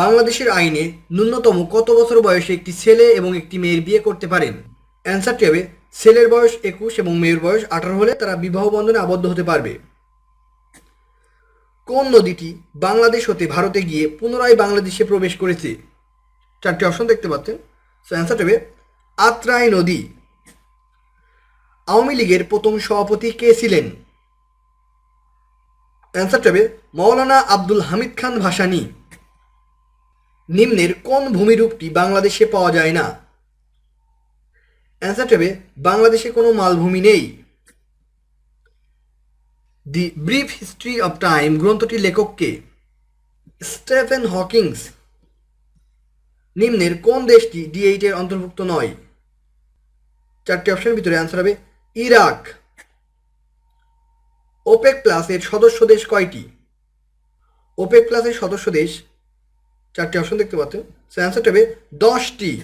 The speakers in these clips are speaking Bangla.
বাংলাদেশের আইনে ন্যূনতম কত বছর বয়সে একটি ছেলে এবং একটি মেয়ের বিয়ে করতে পারেন? অ্যান্সারটি হবে ছেলের বয়স একুশ এবং মেয়ের বয়স আঠারো হলে তারা বিবাহ বন্ধনে আবদ্ধ হতে পারবে। কোন নদীটি বাংলাদেশ হতে ভারতে গিয়ে পুনরায় বাংলাদেশে প্রবেশ করেছে? চারটি অপশন দেখতে পাচ্ছেন। সো অ্যান্সারটি হবে আত্রাই নদী। আওয়ামী লীগের প্রথম সভাপতি কে ছিলেন? অ্যান্সারটি হবে মৌলানা আব্দুল হামিদ খান ভাসানী। নিম্নের কোন ভূমিরূপটি বাংলাদেশে পাওয়া যায় না? অ্যান্সার হবে বাংলাদেশে কোনো মালভূমি নেই। The brief history of time গ্রন্থটির লেখককে স্টেফেন হকিংস নিম্নের কোন দেশটি ডি এইটের অন্তর্ভুক্ত নয়? চারটি অপশনের ভিতরে অ্যান্সার হবে, ইরাক। ওপেক প্লাসের সদস্য দেশ কয়টি? ওপেক প্লাসের সদস্য দেশ চারটি অপশন দেখতে পাচ্ছেন। সে অ্যান্সারটা হবে দশটি।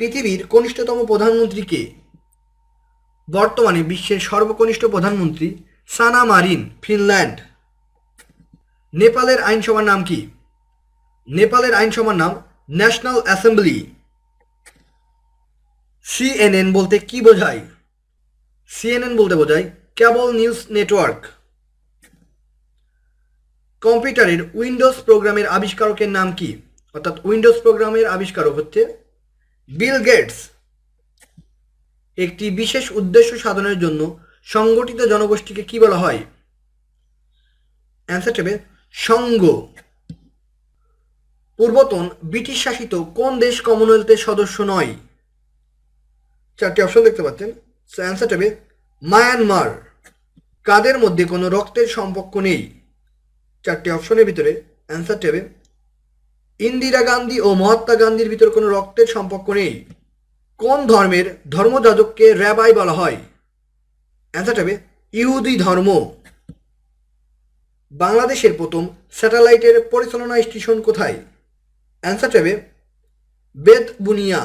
পৃথিবীর কনিষ্ঠতম প্রধানমন্ত্রীকে বর্তমানে বিশ্বের সর্বকনিষ্ঠ প্রধানমন্ত্রী সানা মারিন, ফিনল্যান্ড। নেপালের আইনসভার নাম কি? নেপালের আইনসভার নাম ন্যাশনাল অ্যাসেম্বলি। সিএনএন বলতে কি বোঝায়? সিএনএন বলতে বোঝায় কেবল নিউজ নেটওয়ার্ক। কম্পিউটারের উইন্ডোজ প্রোগ্রামের আবিষ্কারকের নাম কি? অর্থাৎ উইন্ডোজ প্রোগ্রামের আবিষ্কারক হচ্ছে বিল গেটস। একটি বিশেষ উদ্দেশ্য সাধনের জন্য সংগঠিত জনগোষ্ঠীকে কি বলা হয়? অ্যান্সার হবে সংঘ। পূর্বতন ব্রিটিশ শাসিত কোন দেশ কমনওয়েলথের সদস্য নয়? চারটি অপশন দেখতে পাচ্ছেন। অ্যান্সার হবে মায়ানমার। কাদের মধ্যে কোনো রক্তের সম্পর্ক নেই? চারটি অপশনের ভিতরে অ্যান্সারটি হবে ইন্দিরা গান্ধী ও মহাত্মা গান্ধীর ভিতরে কোনো রক্তের সম্পর্ক নেই। কোন ধর্মের ধর্মযাজককে র্যাবাই বলা হয়? অ্যান্সারটা হবে ইহুদি ধর্ম। বাংলাদেশের প্রথম স্যাটেলাইটের পরিচালনা স্টেশন কোথায়? অ্যান্সারটা হবে বেদ বুনিয়া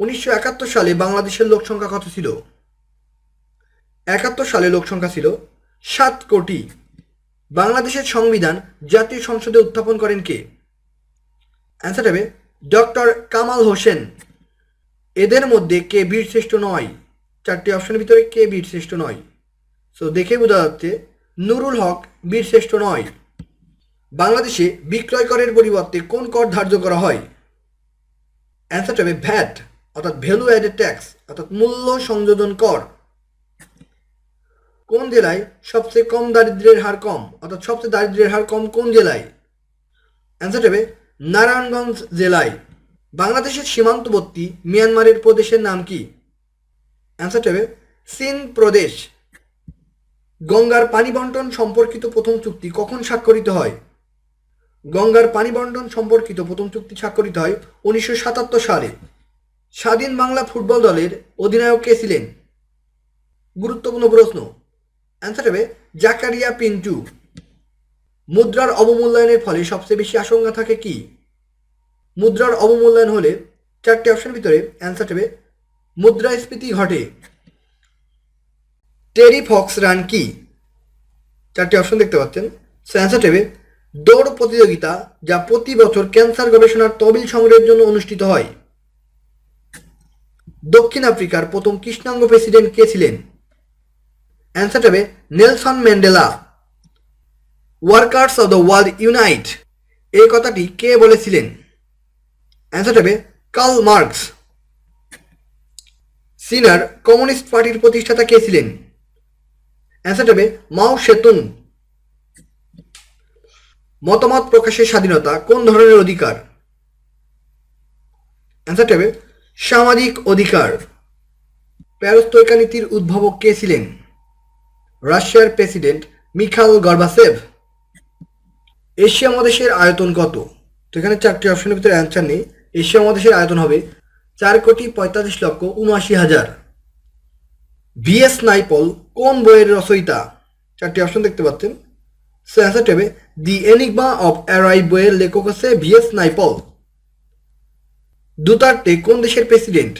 উনিশশো একাত্তর সালে বাংলাদেশের লোক সংখ্যা কত ছিল? একাত্তর সালে লোক সংখ্যা ছিল সাত কোটি। বাংলাদেশের সংবিধান জাতীয় সংসদে উত্থাপন করেন কে? অ্যান্সার হবে ডক্টর কামাল হোসেন। এদের মধ্যে কে বীরশ্রেষ্ঠ নয়? চারটি অপশনের ভিতরে কে বীরশ্রেষ্ঠ নয়? সো দেখে বোঝা যাচ্ছে নুরুল হক বীরশ্রেষ্ঠ নয়। বাংলাদেশে বিক্রয় করের পরিবর্তে কোন কর ধার্য করা হয়? অ্যান্সার হবে ভ্যাট, অর্থাৎ ভ্যালু অ্যাডেড ট্যাক্স অর্থাৎ মূল্য সংযোজন কর। কোন জেলায় সবচেয়ে কম দারিদ্র্যের হার কম? অর্থাৎ সবচেয়ে দারিদ্র্যের হার কম কোন জেলায়? অ্যান্সার হবে, নারায়ণগঞ্জ জেলায়। বাংলাদেশের সীমান্তবর্তী মিয়ানমারের প্রদেশের নাম কি? অ্যান্সার হবে, সিন প্রদেশ। গঙ্গার পানি বন্টন সম্পর্কিত প্রথম চুক্তি কখন স্বাক্ষরিত হয়? গঙ্গার পানি বন্টন সম্পর্কিত প্রথম চুক্তি স্বাক্ষরিত হয় উনিশশো সাতাত্তর সালে। স্বাধীন বাংলা ফুটবল দলের অধিনায়ক কে ছিলেন? গুরুত্বপূর্ণ প্রশ্ন। অ্যান্সার হবে, জাকারিয়া পিন্টু। মুদ্রার অবমূল্যায়নের ফলে সবচেয়ে বেশি আশঙ্কা থাকে কি? মুদ্রার অবমূল্যায়ন হলে চারটি অপশনের ভিতরে অ্যান্সার হবে, মুদ্রাস্ফীতি ঘটে। টেরি ফক্স রান কি? চারটি অপশন দেখতে পাচ্ছেন। সো অ্যান্সার হবে, দৌড় প্রতিযোগিতা যা প্রতি বছর ক্যান্সার গবেষণার তহবিল সংগ্রহের জন্য অনুষ্ঠিত হয়। দক্ষিণ আফ্রিকার প্রথম কৃষ্ণাঙ্গ প্রেসিডেন্ট কে ছিলেন? অ্যান্সার হবে Nelson Mandela workers of the world unite এই কথাটি কে বলেছিলেন? অ্যান্সার হবে কার্ল মার্কস সিনার কমিউনিস্ট পার্টির প্রতিষ্ঠাতা কে ছিলেন? অ্যান্সার হবে মাও সেতুং মতামত প্রকাশের স্বাধীনতা কোন ধরনের অধিকার? অ্যান্সার হবে সামাজিক অধিকার প্যারস্তৈকা নীতির উদ্ভাবক কে ছিলেন? রাশিয়ার প্রেসিডেন্ট মিখাল গর্বাসেভ। এশিয়া মহাদেশের আয়তন কত? তো এখানে চারটি অপশনের ভিতরে অ্যান্সার নেই। এশিয়া মহাদেশের আয়তন হবে চার কোটি পঁয়তাল্লিশ লক্ষ উনআশি হাজার। ভিএস নাইপল কোন বইয়ের রচয়িতা? চারটি অপশন দেখতে পাচ্ছেন। সো অ্যান্সার হবে দি এনিগমা অফ অ্যারাই বইয়ের লেখক হচ্ছে ভিএস নাইপল। দুতার্তে কোন দেশের প্রেসিডেন্ট?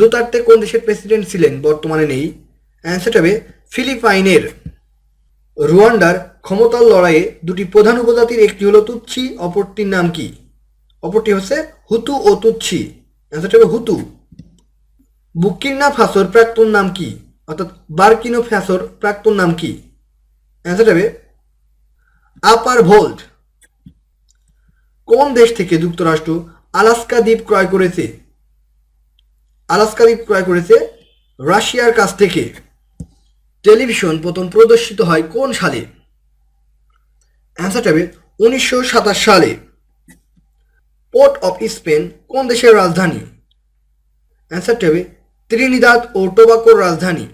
দুতার্তে কোন দেশের প্রেসিডেন্ট ছিলেন? বর্তমানে নেই। অ্যান্সার হবে ফিলিপাইনের রুয়ান্ডার ক্ষমতার লড়াইয়ে দুটি প্রধান উপজাতির একটি হলো তুচ্ছি, অপরটির নাম কি? অপরটি হচ্ছে হুতু ও তুচ্ছি। অ্যান্সারটা হবে হুতু। বুকির্না ফাসোর প্রাক্তন নাম কি? অর্থাৎ বার্কিনো ফ্যাসোর প্রাক্তন নাম কি? অ্যান্সারটা হবে আপার ভোল্ট। কোন দেশ থেকে যুক্তরাষ্ট্র আলাস্কা দ্বীপ ক্রয় করেছে? আলাস্কা দ্বীপ ক্রয় করেছে রাশিয়ার কাছ থেকে। টেলিভিশন প্রথম প্রদর্শিত হয় কোন সালে? অ্যান্সারটা হবে উনিশশো সাতাশ সালে। পোর্ট অফ স্পেন কোন দেশের রাজধানী? অ্যান্সারটা হবে ত্রিনিদাদ ও টোবাকোর রাজধানী।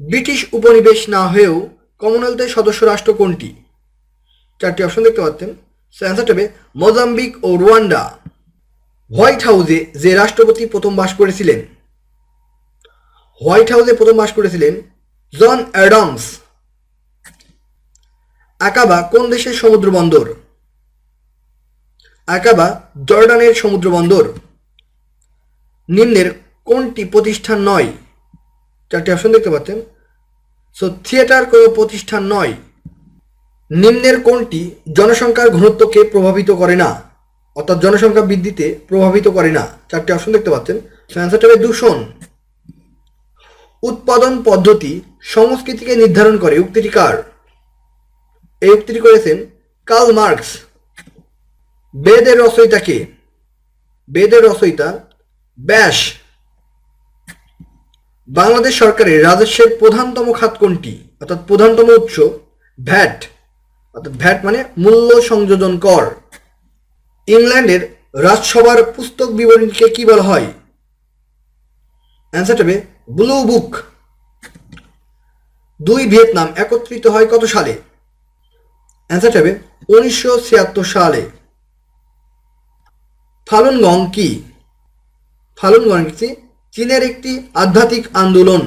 ব্রিটিশ উপনিবেশ না হয়েও কমনওয়েলথের সদস্য রাষ্ট্র কোনটি? চারটি অপশন দেখতে পাচ্ছেন। অ্যান্সারটা হবে মোজাম্বিক ও রুয়ান্ডা। হোয়াইট হাউসে যে রাষ্ট্রপতি প্রথম বাস করেছিলেন হোয়াইট হাউসে প্রথম বাস করেছিলেন জন অ্যাডামস। আকাবা কোন দেশের সমুদ্র বন্দর? আকাবা জর্ডানের সমুদ্র বন্দর। নিম্নের কোনটি প্রতিষ্ঠান নয়? চারটি অপশন দেখতে পাচ্ছেন। সো থিয়েটার কোনো প্রতিষ্ঠান নয়। নিম্নের কোনটি জনসংখ্যার ঘনত্বকে প্রভাবিত করে না? অর্থাৎ জনসংখ্যা বৃদ্ধিতে প্রভাবিত করে না। চারটি অপশন দেখতে পাচ্ছেন। অ্যান্সারটা হবে দূষণ উৎপাদন পদ্ধতি সংস্কৃতিকে নির্ধারণ করে। উক্তিটি কার? এই উক্তিটি করেছেন কার্ল মার্কস। বেদের রচয়িতা কে? বেদের রচয়িতা ব্যাস। বাংলাদেশ সরকারের রাজস্বের প্রধানতম খাত কোনটি? অর্থাৎ প্রধানতম উৎস ভ্যাট। অর্থাৎ ভ্যাট মানে মূল্য সংযোজন কর। ইংল্যান্ডের রাজসভার পুস্তক বিবরণীকে কি বলা হয়? অ্যান্সারটা হবে ব্লু বুক দুই ভিয়েতনাম একত্রিত হয় কত সালে? অ্যান্সারটা হবে উনিশশো ছিয়াত্তর সালে। ফালুন গং কি? ফালুন গং কি চীনের একটি আধ্যাত্মিক আন্দোলন।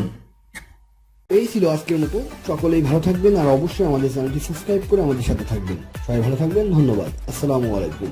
এই ছিল আজকের মতো। সকলেই ভালো থাকবেন আর অবশ্যই আমাদের চ্যানেলটি সাবস্ক্রাইব করে আমাদের সাথে থাকবেন। সবাই ভালো থাকবেন। ধন্যবাদ। আসসালামু আলাইকুম।